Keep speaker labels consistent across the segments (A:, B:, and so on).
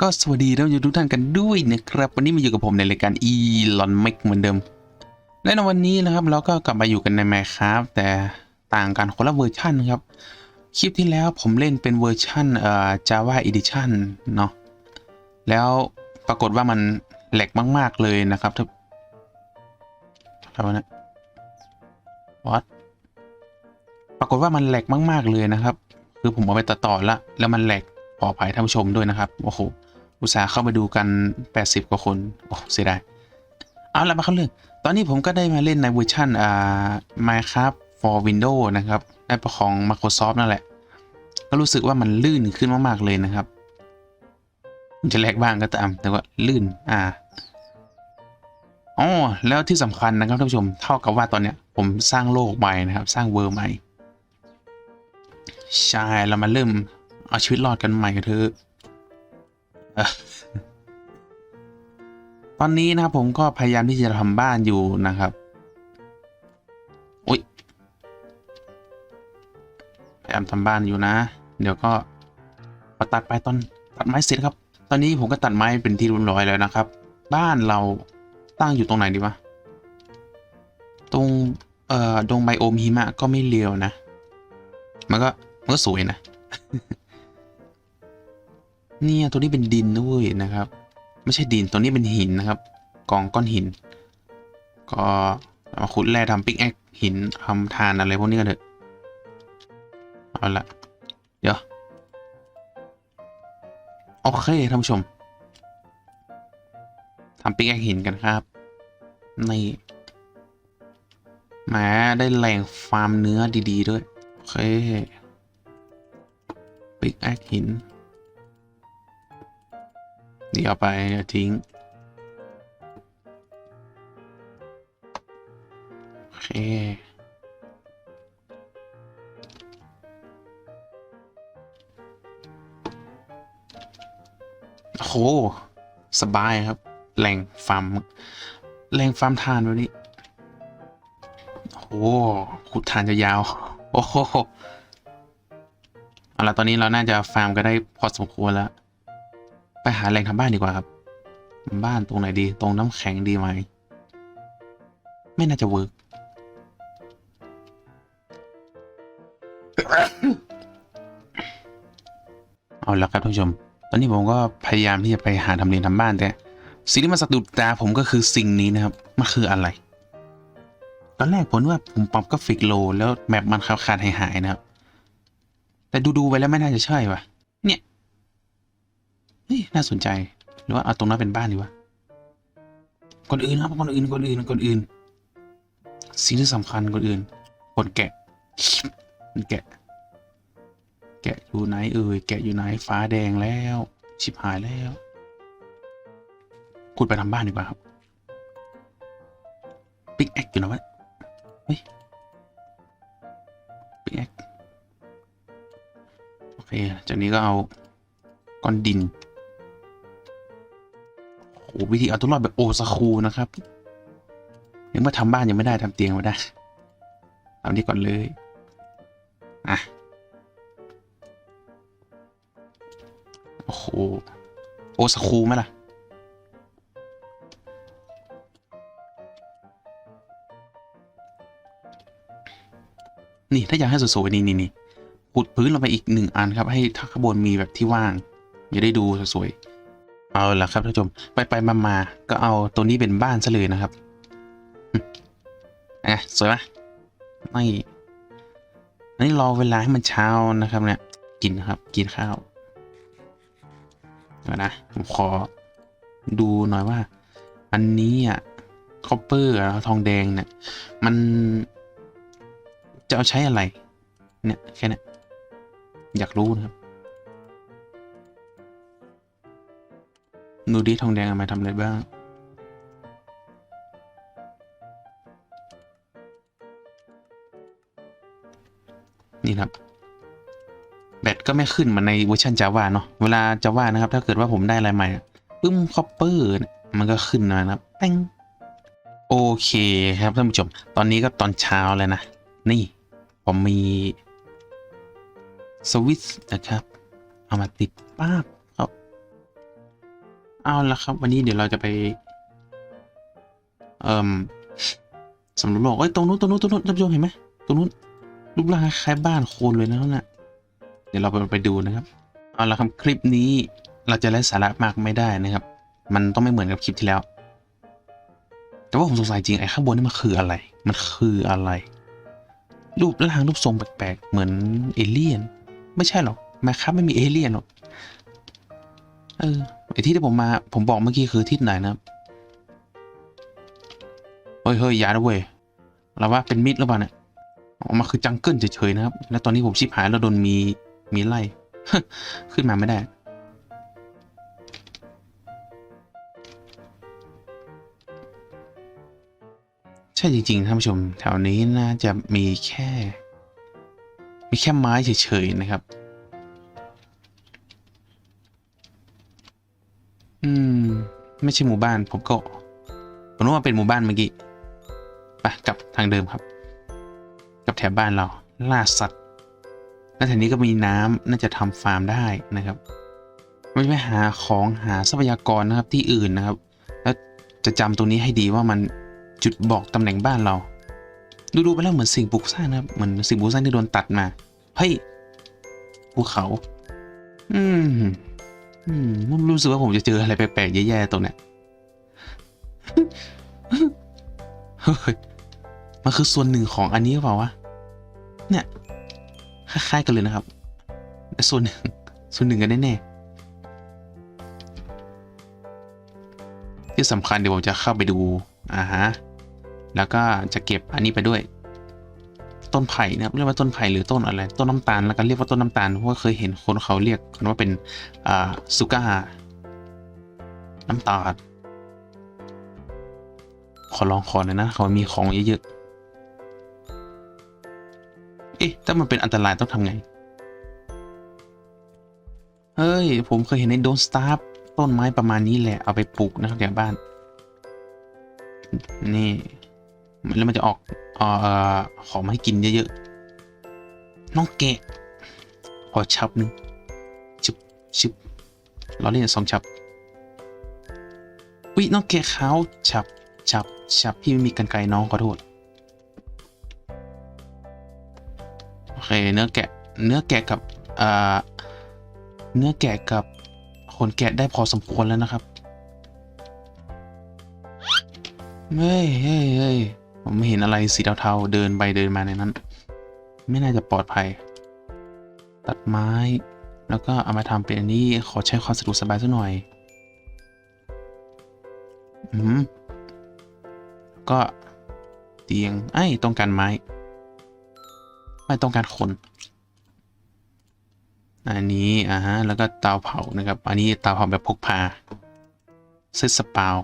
A: ก็สวัสดีท่านผู้ชมทุกท่านกันด้วยนะครับ วันนี้มาอยู่กับผมในรายการ e l o n m a k เหมือนเดิม และในวันนี้นะครับเราก็กลับมาอยู่กันใน Minecraft แต่ต่างกันคนละเวอร์ชันครับ คลิปที่แล้วผมเล่นเป็นเวอร์ชันเอ่อ Java Edition เนาะแล้วปรากฏว่ามันแหลกมาก ๆ เลยนะครับทุกอะไรวะเนะ What ปรากฏว่ามันแหลกมาก ๆ เลยนะครับ คือผมเอาไปตัดต่อละแล้วมันแหลกขออภัยท่านผู้ชมด้วยนะครับ โอ้โห อุตส่าห์เข้ามาดูกัน 80 กว่าคน โอ้เสียดาย เอาละมาเข้าเรื่อง ตอนนี้ผมก็ได้มาเล่นในเวอร์ชันอ่า Minecraft for Windows นะครับได้ประของ Microsoft นั่นแหละ ก็รู้สึกว่ามันลื่นขึ้นมาก ๆ เลยนะครับมันจะแลกบ้างก็ตาม แต่ว่าลื่น อ่าอ๋อแล้วที่สำคัญนะครับท่านผู้ชม เท่ากับว่าตอนเนี้ย ผมสร้างโลกใหม่นะครับ สร้างเวอร์ใหม่ ใช่ เรามาเริ่มเอาชีวิตรอดกันใหม่กันเถอะ ตอนนี้นะครับผมก็พยายามที่จะทำบ้านอยู่นะครับอุ้ยพยายามทำบ้านอยู่นะ เดี๋ยวก็ตัดไปตอนตัดไม้เสร็จครับ ตอนนี้ผมก็ตัดไม้เป็นที่เรียบร้อยแล้วนะครับ บ้านเราตั้งอยู่ตรงไหนดีวะตรงเอ่อตรงไบโอมหิมะก็ไม่เลียวนะ มันก็มันก็สวยนะ เนี่ยตัวนี้เป็นดินด้วยนะครับ ไม่ใช่ดินตัวนี้เป็นหินนะครับ กองก้อนหิน ก็มาขุดแร่ทำปิกแอคหินทำทานอะไรพวกนี้กันเถอะเอาละเดี๋ยวโอเคท่านผู้ชมทำปิกแอคหินกันครับในแหมได้แหล่งฟาร์มเนื้อดี ๆ ด้วย โอเค ปิกแอคหิน นี่เอาไปเดี๋ยวทิ้ง โอเค โอ้โห สบายครับแหล่งฟาร์มแหล่งฟาร์มทานวันนี้ โอ้โหขุดทานจะยาว โอ้โห เอาละตอนนี้เราน่าจะฟาร์มก็ได้พอสมควรแล้ว ไปหาแหล่งทำบ้านดีกว่าครับ บ้านตรงไหนดี ตรงน้ำแข็งดีไหม ไม่น่าจะเวิร์กเอาละครับท่านผู้ชม ตอนนี้ผมก็พยายามที่จะไปหาทำเลทำบ้านแต่สิ่งที่มาสะดุดตาผมก็คือสิ่งนี้นะครับ มันคืออะไร ตอนแรกผมว่าผมปรับก็ฟิกโล แล้วแมปมันขาดหายๆนะครับ แต่ดูๆไปแล้วไม่น่าจะใช่ว่ะ นี่น่าสนใจ หรือว่าเอาตรงนั้นเป็นบ้านดีวะก่อนอื่นครับก่อนอื่นก่อนอื่นก่อนอื่น สิ่งที่สำคัญก่อนอื่นคนแกะคนแกะ แกะอยู่ไหนเอ่ยแกะอยู่ไหนฟ้าแดงแล้ว ชิบหายแล้วขุดไปทำบ้านดีกว่าครับปิกแอคอยู่นะวะเฮ้ยปิกแอคโอเคจากนี้ก็เอาก้อนดิน วิธีเอาตัวรอดแบบโอซาคูนะครับยังไม่ทำบ้านยังไม่ได้ทำเตียงไม่ได้ทำนี้ก่อนเลยอะโอ้โหโอซาคูไหมล่ะนี่ถ้าอยากให้สวยๆนี่นี่นี่ขุดพื้นลงไปอีกหนึ่งอันครับ ให้ทักข้างบนมีแบบที่ว่าง จะได้ดูสวยๆ เอาละครับท่านผู้ชมไปไปมามาก็เอาตัวนี้เป็นบ้านซะเลยนะครับอะสวยไหมไม่อันนี้รอเวลาให้มันเช้านะครับ เนี่ย กินครับ กินข้าวเดี๋ยวนะผมขอดูหน่อยว่า อันนี้อะคอปเปอร์ทองแดงเนี่ย มันจะเอาใช้อะไร เนี่ยแค่นี้อยากรู้นะครับ ดูดิทองแดงเอามาทำอะไรบ้าง นี่ครับ แบตก็ไม่ขึ้นเหมาในเวอร์ชัน Java เนาะเวลา Java นะครับ ถ้าเกิดว่าผมได้อะไรใหม่ปึ้มคอปเปอร์มันก็ขึ้นมานะครับแป้งโอเคครับท่านผู้ชม ตอนนี้ก็ตอนเช้าแล้วนะ นี่ ผมมีสวิตช์นะครับ เอามาติดป้าบ เอาละครับ วันนี้เดี๋ยวเราจะไปเอ่มสำรวจโลกเอ้ยตรงนู้นตรงนู้นตรงนู้นท่านผู้ชมเห็นไหมตรงนู้นรูปร่างคล้ายบ้านโคนเลยนะนั่นน่ะเดี๋ยวเราไปไปดูนะครับเอาละครับคลิปนี้เราจะไร้สาระมากไม่ได้นะครับ มันต้องไม่เหมือนกับคลิปที่แล้ว แต่ว่าผมสงสัยจริงไอ้ข้างบนนี่มันคืออะไร มันคืออะไร รูปร่างรูปทรงแปลกๆเหมือนเอเลี่ยน ไม่ใช่หรอกแมครับไม่มีเอเลี่ยนหรอก เออไอที่ที่ผมมา ผมบอกเมื่อกี้คือทิศไหนนะครับเฮ้ยเฮ้ยอย่านะเว้ยเราว่าเป็นมิดหรือเปล่าเนี่ยออกมาคือจังเกิลเฉยๆนะครับ แล้วตอนนี้ผมชิบหายแล้วโดนมีมีไล่ ขึ้นมาไม่ได้ ใช่จริงๆท่านผู้ชม แถวนี้น่าจะมีแค่ มีแค่ไม้เฉยๆนะครับ อืม ไม่ใช่หมู่บ้าน ผมก็ผมนึกว่าเป็นหมู่บ้านเมื่อกี้ไปกลับทางเดิมครับกับแถบบ้านเราล่าสัตว์และแถวนี้ก็มีน้ำน่าจะทำฟาร์มได้นะครับไม่ไปหาของหาทรัพยากรนะครับที่อื่นนะครับ แล้วจะจำตรงนี้ให้ดีว่ามันจุดบอกตำแหน่งบ้านเราดูดูๆไปแล้วเหมือนสิ่งปลูกสร้างนะครับเหมือนสิ่งปลูกสร้างที่โดนตัดมาเฮ้ยภูเขา อืม อืมรู้สึกว่าผมจะเจออะไรแปลกๆแย่ๆตรงเนี้ยมันคือส่วนหนึ่งของอันนี้หรือเปล่าวะเนี่ยคล้ายๆกันเลยนะครับ ส่วนหนึ่งส่วนหนึ่งกันแน่ๆที่สำคัญเดี๋ยวผมจะเข้าไปดูอ่าฮะแล้วก็จะเก็บอันนี้ไปด้วย ต้นไผ่นะครับเรียกว่าต้นไผ่หรือต้นอะไร ต้นน้ำตาลแล้วกันเรียกว่าต้นน้ำตาลเพราะว่าเคยเห็นคนเขาเรียกกันว่าเป็นอ่าซูก้าน้ำตาลขอลองขอหน่อยนะเขามีของเยอะๆเอ๊ะถ้ามันเป็นอันตรายต้องทำไงเฮ้ย ผมเคยเห็นในโดนสตาร์ต้นไม้ประมาณนี้แหละเอาไปปลูกนะครับแถวบ้าน นี่ แล้วมันจะออกเอ่อของมาให้กินเยอะๆน้องแกะขอชับหนึ่งชิบชิบเราเล่นสองชับวิน้องแกะขาวชับชับชับพี่ไม่มีกันไกลน้องขอโทษโอเคเนื้อแกะเนื้อแกะกับอ่าเนื้อแกะกับขนแกะได้พอสมควรแล้วนะครับ เฮ้ยเฮ้ยเฮ้ย ผมไม่เห็นอะไรสีเทาๆเดินไปเดินมาในนั้น ไม่น่าจะปลอดภัย ตัดไม้ แล้วก็เอามาทำเป็นอันนี้ขอใช้ความสะดวกสบายสักหน่อย อืมก็เตียงไอ้ต้องการไม้ ไม่ต้องการคน อันนี้อ่าฮะแล้วก็เตาเผานะครับ อันนี้เตาเผาแบบพกพาเซตสปาว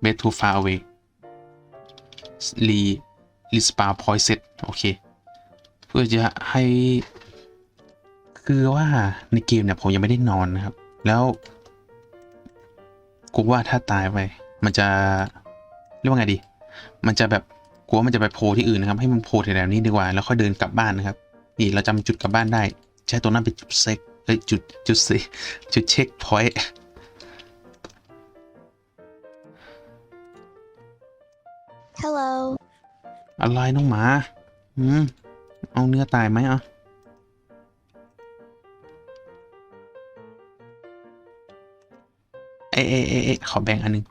A: เบททูฟาเว รีรีสปาพอยเซตโอเค เพื่อจะให้ คือว่าในเกมเนี่ย ผมยังไม่ได้นอนนะครับ แล้วกูว่าถ้าตายไป มันจะ เรียกว่าไงดี มันจะแบบกลัวมันจะไปโผล่ที่อื่นนะครับ ให้มันโผล่แถวๆนี้ดีกว่า แล้วค่อยเดินกลับบ้านนะครับ นี่เราจำจุดกลับบ้านได้ ใช้ตัวนั้นเป็นจุดเซ็กเอ้ยจุดจุดเซจุดเช็คพอยต์
B: Hello.
A: อะไรน้องหมาอืมเอาเนื้อตายไหมอะ เอ๊ะเอ๊ะเอ๊ะเอ๊ะขอแบ่งอันหนึง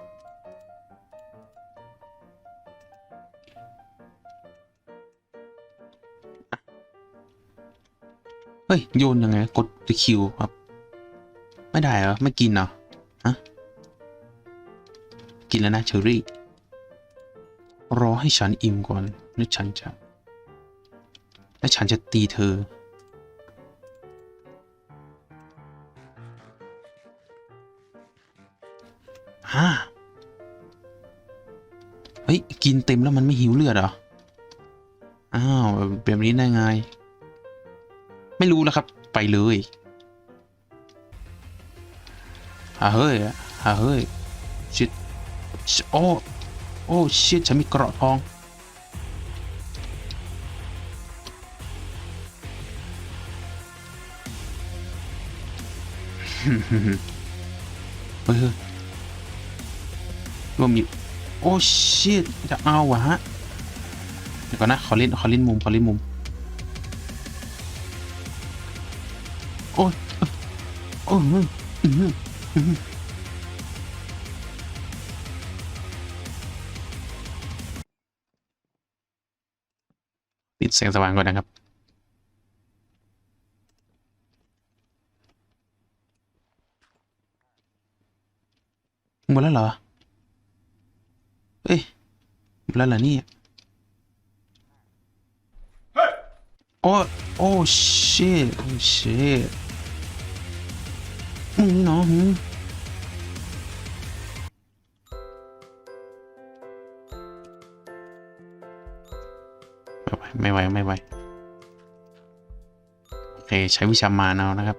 A: เฮ้ย โยนยังไง กดตะคิวครับ ไม่ได้เหรอ ไม่กินเหรอ ฮะ กินแล้วนะเชอรี่ รอให้ฉันอิ่มก่อนแล้วฉันจะ และฉันจะตีเธอ ฮ่า เฮ้ย กินเต็มแล้วมันไม่หิวเลือดเหรอ อ้าว แบบนี้ได้ไง ไม่รู้แล้วครับ ไปเลยฮ่าเฮ้ยฮ่าเฮ้ยชิดชิโอ้ โอ้เชิดฉันมีเกราะทอง เฮ้ยเฮ้ยว่ามีโอ้ชิตจะเอาวะฮะ เดี๋ยวก่อนนะขอเล่นขอเล่นมุมขอเล่นมุม โอ้ยโอ้ย อื้ออื้ออื้อปิดแสงสว่างก่อนนะครับ ไม่ไหวไม่ไหวโอเคใช้วิชามานเอานะครับ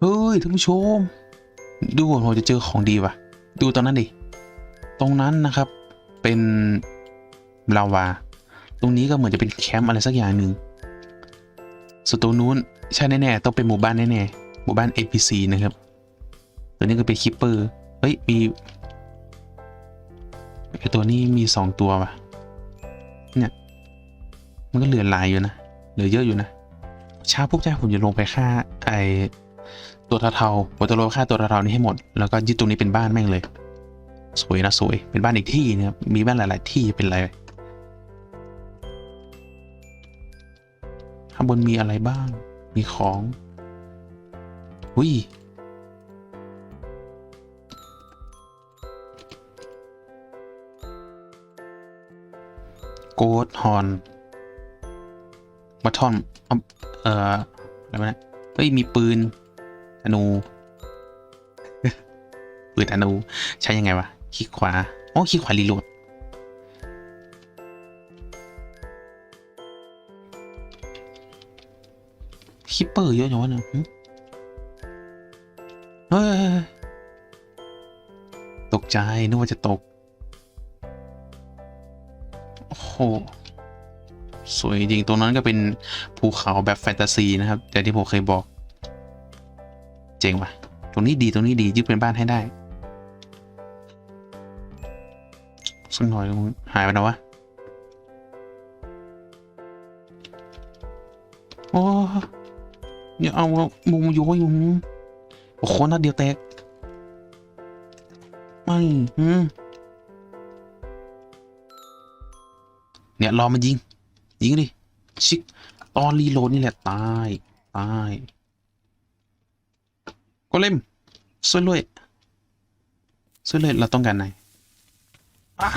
A: เฮ้ยท่านผู้ชม ดูเหมือนผมจะเจอของดีว่ะ ดูตรงนั้นดิ ตรงนั้นนะครับเป็นลาวา ตรงนี้ก็เหมือนจะเป็นแคมป์อะไรสักอย่างหนึ่งส่วนตรงนู้นใช่แน่ๆต้องเป็นหมู่บ้านแน่ๆหมู่บ้าน APC นะครับ ตัวนี้ก็เป็นคิปเปอร์ เฮ้ย มี ไอตัวนี้มีสองตัวว่ะ เนี่ย มันก็เหลือหลายอยู่นะ เหลือเยอะอยู่นะเช้าปุ๊บจ้าผมจะลงไปฆ่าไอตัวเทาๆผมจะลฆ่าตัวเทาๆนี้ให้หมด แล้วก็ยึดตรงนี้เป็นบ้านแม่งเลย สวยนะสวย เป็นบ้านอีกที่นะครับ มีบ้านหลาย ๆ ที่เป็นไรข้างบนมีอะไรบ้าง มีของหุย โกดฮอนมาทอนเอ่ออะไรวะเนี่ยเฮ้ย มีปืนธนู ปืนธนู ใช้ยังไงวะ คลิกขวา โอ้คลิกขวารีโหลดคิปเปอร์เยอะจังวะเนี่ยเฮ้ย ตกใจนึกว่าจะตก สวยจริงตรงนั้นก็เป็นภูเขาแบบแฟนตาซีนะครับแต่ที่ผมเคยบอก เจ๋งว่ะ ตรงนี้ดีตรงนี้ดียึดเป็นบ้านให้ได้สักหน่อยหายไปแล้ววะโอ้อย่าเอามุมอยู่อยู่โอ้โหนัดเดียวแตกไม่อืม เนี่ยรอมันยิง ยิงดิ ชิกตอนรีโหลดนี่แหละ ตาย ตายก็เล่มช่วยเลยช่วยเลยเราต้องการไหนอ้า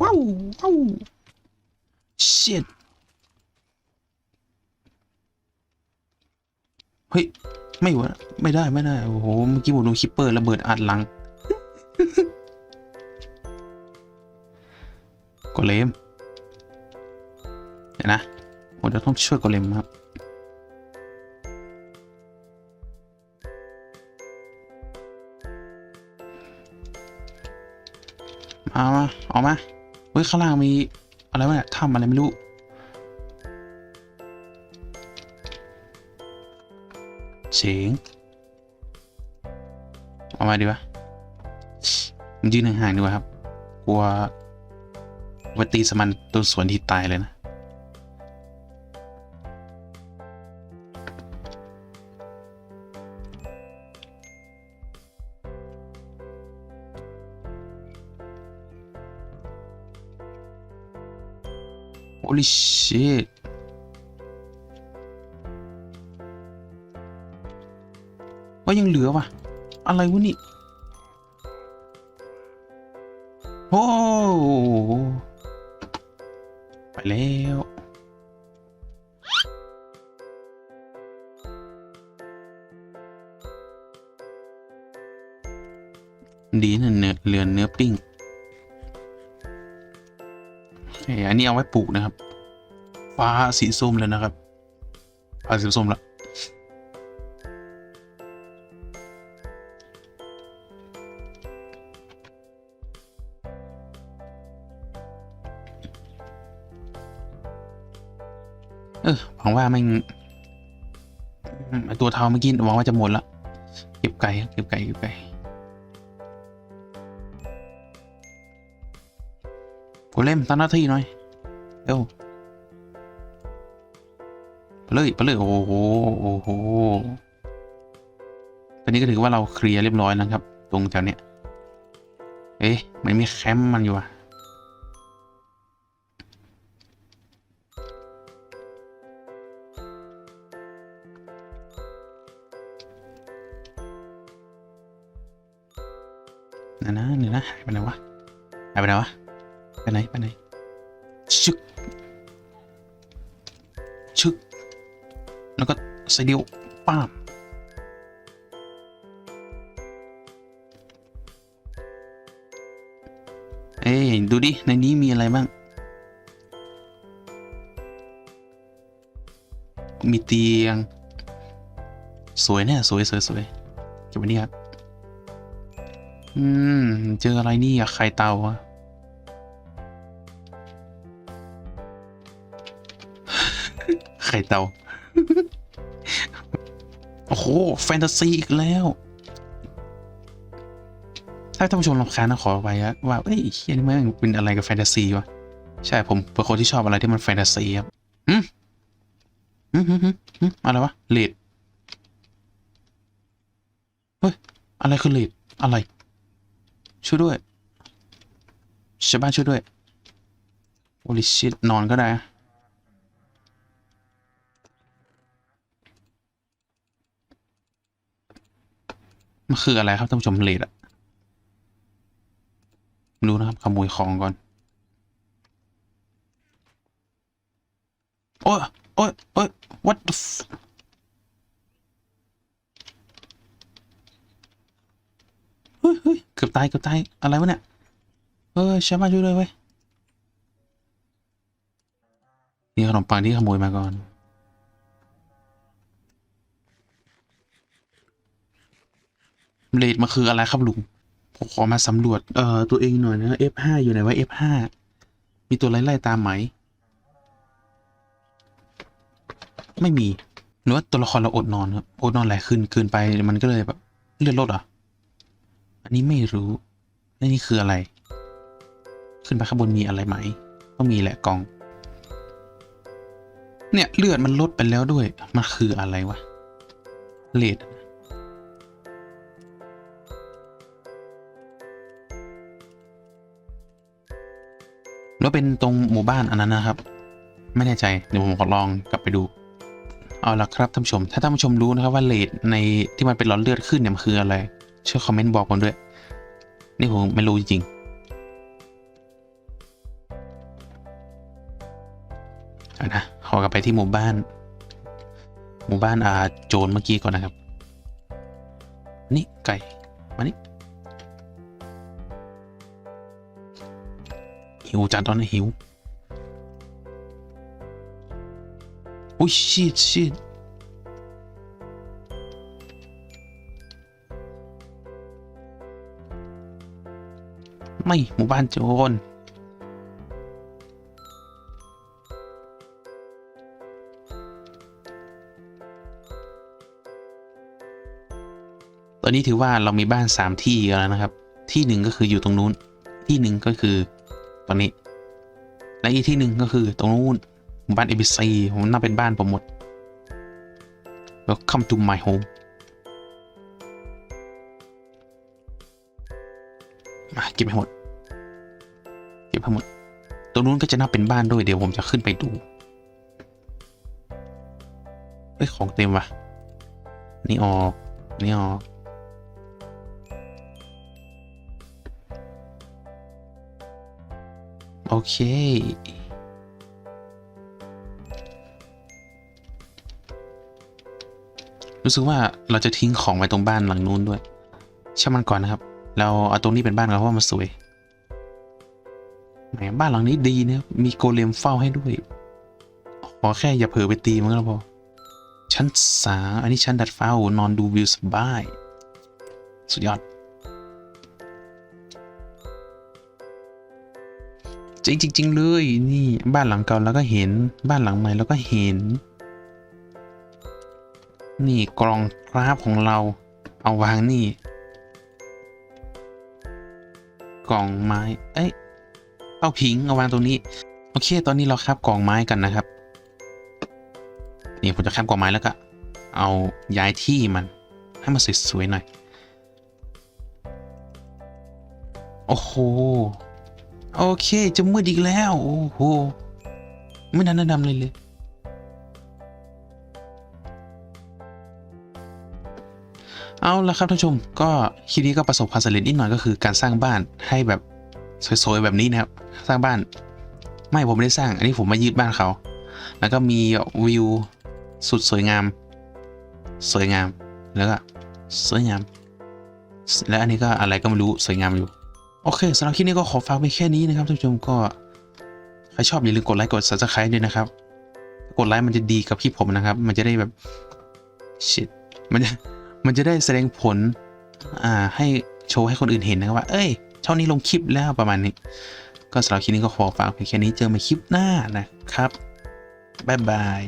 A: ว้าวว้าว shit เฮ้ย ไม่วะไม่ได้ไม่ได้ โอ้โห เมื่อกี้ผมโดนคิปเปอร์ระเบิดอัดหลังโกเลม นะผมจะต้องช่วยโกเลมครับ มามาออกมาเฮ้ยข้างล่างมีอะไรวะเนี่ยถ้ำอะไรไม่รู้เสียงเอามาดีวะมันยืนห่างๆดีกว่าครับ กลัววัตีสมันตัวสวนที่ตายเลยนะ Holy shit ว่ายังเหลือวะอะไรวะนี่โอ้ไปแล้วดีนะเนื้อเรือเนื้อปิ้ง อเคอันนี้เอาไว้ปลูกนะครับ ฟ้าสีส้มแล้วนะครับ ฟ้าสีส้มแล้วเออหวังว่ามันตัวเทาเมื่อกี้หวังว่าจะหมดละ เก็บไก่เก็บไก่เก็บไก่ กเล่มตั้งหน้าที่หน่อยเร็วไปเลยไปเลยโอ้โหโอ้โหตอนนี้ก็ถือว่าเราเคลียร์เรียบร้อยแล้วครับ ตรงแถวเนี้ยเอ๊ะมันมีแคมป์มันอยู่อะเดี๋ยวนะเดี๋ยนะหายไปไหนวะหายไปไหนวะ ไปไหนไปไหนชึกชึก แล้วก็ใส่เดียวป้าบเอ้ยดูดิ ในนี้มีอะไรบ้าง มีเตียง สวยเนี่ยสวยสวยสวยเก็บไว้นี่ครับ อืม เจออะไรนี่อะไข่เตาอะ ข่เตา โอ้โห แฟนตาซีอีกแล้ว ถ้าท่านผู้ชมรำคาญนะขอไปอะว่า เอ้ยเฮียนี่มันเป็นอะไรกับแฟนตาซีวะ ใช่ผมเป็นคนที่ชอบอะไรที่มันแฟนตาซีครับอืมอืมอืมอืมอืมอะไรวะเลดเฮ้ย อะไรคือเลดอะไร ช่วยด้วยชาวบ้านช่วยด้วยโอลิชิตนอนก็ได้ มันคืออะไรครับท่านผู้ชมเลดอะไม่รู้นะครับขโมยของก่อน โอ้ยโอ้ยโอ้ย what the เฮ้ยเฮ้ยเกือบตายเกือบตาย อะไรวะเนี่ยเฮ้ยชาวบ้านช่วยด้วยเว้ยนี่ขนมปังที่ขโมยมาก่อน เลดมาคืออะไรครับลุงผมขอมาสำรวจเอ่อตัวเองหน่อยนะ F5 อยู่ไหนวะ F5 มีตัวไล่ไล่ตามไหม ไม่มีหรือว่าตัวละครเราอดนอนครับอดนอนหลายคืนคืนไปมันก็เลยแบบเลือดลดอะอันนี้ไม่รู้แล้วนี่คืออะไร ขึ้นไปข้างบนมีอะไรไหมก็มีแหละกอง เนี่ยเลือดมันลดไปแล้วด้วย มันคืออะไรวะเลด แล้วเป็นตรงหมู่บ้านอันนั้นนะครับ ไม่แน่ใจเดี๋ยวผมขอลองกลับไปดู เอาละครับท่านผู้ชม ถ้าท่านผู้ชมรู้นะครับว่าเลดในที่มันเป็นหลอดเลือดขึ้นเนี่ยมันคืออะไรช่วยคอมเมนต์บอกผมด้วย นี่ผมไม่รู้จริงอานะขอกลับไปที่หมู่บ้าน หมู่บ้านอาโจรเมื่อกี้ก่อนนะครับ นี่ไก่ หิวจัดตอนนี้หิวโอ้ยชิดชิดไม่หมู่บ้านโจรตอนนี้ถือว่าเรามีบ้านสามที่แล้วนะครับ ที่หนึ่งก็คืออยู่ตรงนู้น ที่หนึ่งก็คือ ตรงนี้ และอีกที่หนึ่งก็คือตรงนู้นหมู่บ้านเอ ABC ผมน่าเป็นบ้านผมหมด Welcome to my home มาเก็บให้หมด เก็บให้หมด ตรงนู้นก็จะนับเป็นบ้านด้วยเดี๋ยวผมจะขึ้นไปดูเฮ้ยของเต็มว่ะ นี่ออก นี่ออก เค รู้สึกว่าเราจะทิ้งของไว้ตรงบ้านหลังนู้นด้วยช่างมันก่อนนะครับ เราเอาตรงนี้เป็นบ้านเราเพราะมันสวยแหมบ้านหลังนี้ดีนะครับมีโกเลมเฝ้าให้ด้วย ขอแค่อย่าเผลอไปตีมันก็พอ ชั้นสามอันนี้ชั้นดัดฟ้านอนดูวิวสบาย สุดยอด จริงจริงๆเลยนี่บ้านหลังเก่าเราก็เห็นบ้านหลังใหม่เราก็เห็น นี่กล่องกราฟของเราเอาวางนี่ กล่องไม้เอ้ยเต้าผิงเอาวางตรงนี้โอเค ตอนนี้เราคาบกล่องไม้กันนะครับ นี่ผมจะคาบกล่องไม้แล้วก็ เอาย้ายที่มันให้มันสวยๆหน่อย โอ้โห โอเค จะมืดอีกแล้ว โอ้โห ไม่นันดำเลยเลย เอาละครับท่านผู้ชม ก็คลิปนี้ก็ประสบความสำเร็จนิดหน่อยก็คือการสร้างบ้านให้แบบสวยๆแบบนี้นะครับ สร้างบ้าน ไม่ผมไม่ได้สร้าง อันนี้ผมมายืดบ้านเขา แล้วก็มีวิวสุดสวยงาม สวยงาม แล้วก็สวยงาม และอันนี้ก็อะไรก็ไม่รู้สวยงามอยู่ โอเคสำหรับคลิปนี้ก็ขอฝากไปแค่นี้นะครับท่านผู้ชมก็ใครชอบอย่าลืมกดไลค์กด subscribe ด้วยนะครับ กดไลค์มันจะดีกับคลิปผมนะครับ มันจะได้แบบ shit มันจะมันจะได้แสดงผลอ่าให้โชว์ให้คนอื่นเห็นนะครับว่า เอ้ยช่องนี้ลงคลิปแล้วประมาณนี้ ก็สำหรับคลิปนี้ก็ขอฝากเพียงแค่นี้เจอกันใหม่คลิปหน้านะครับบ๊ายบาย